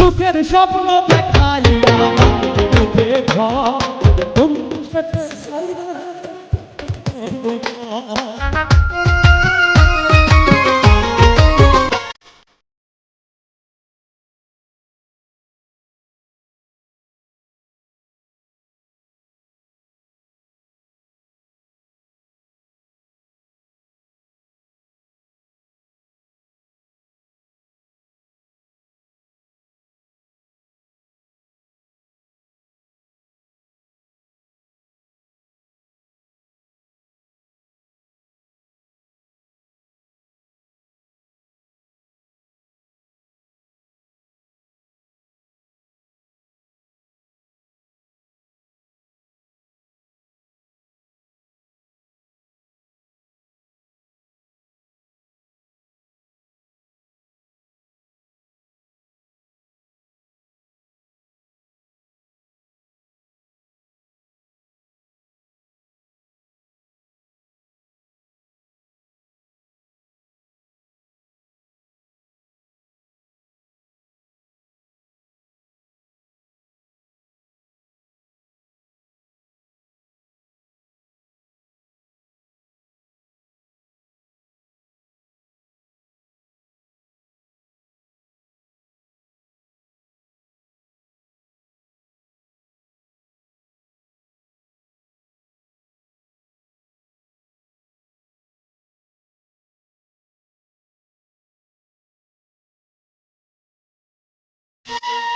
সুখের স্বপ্ন দেখাইয়া উঠে ঘর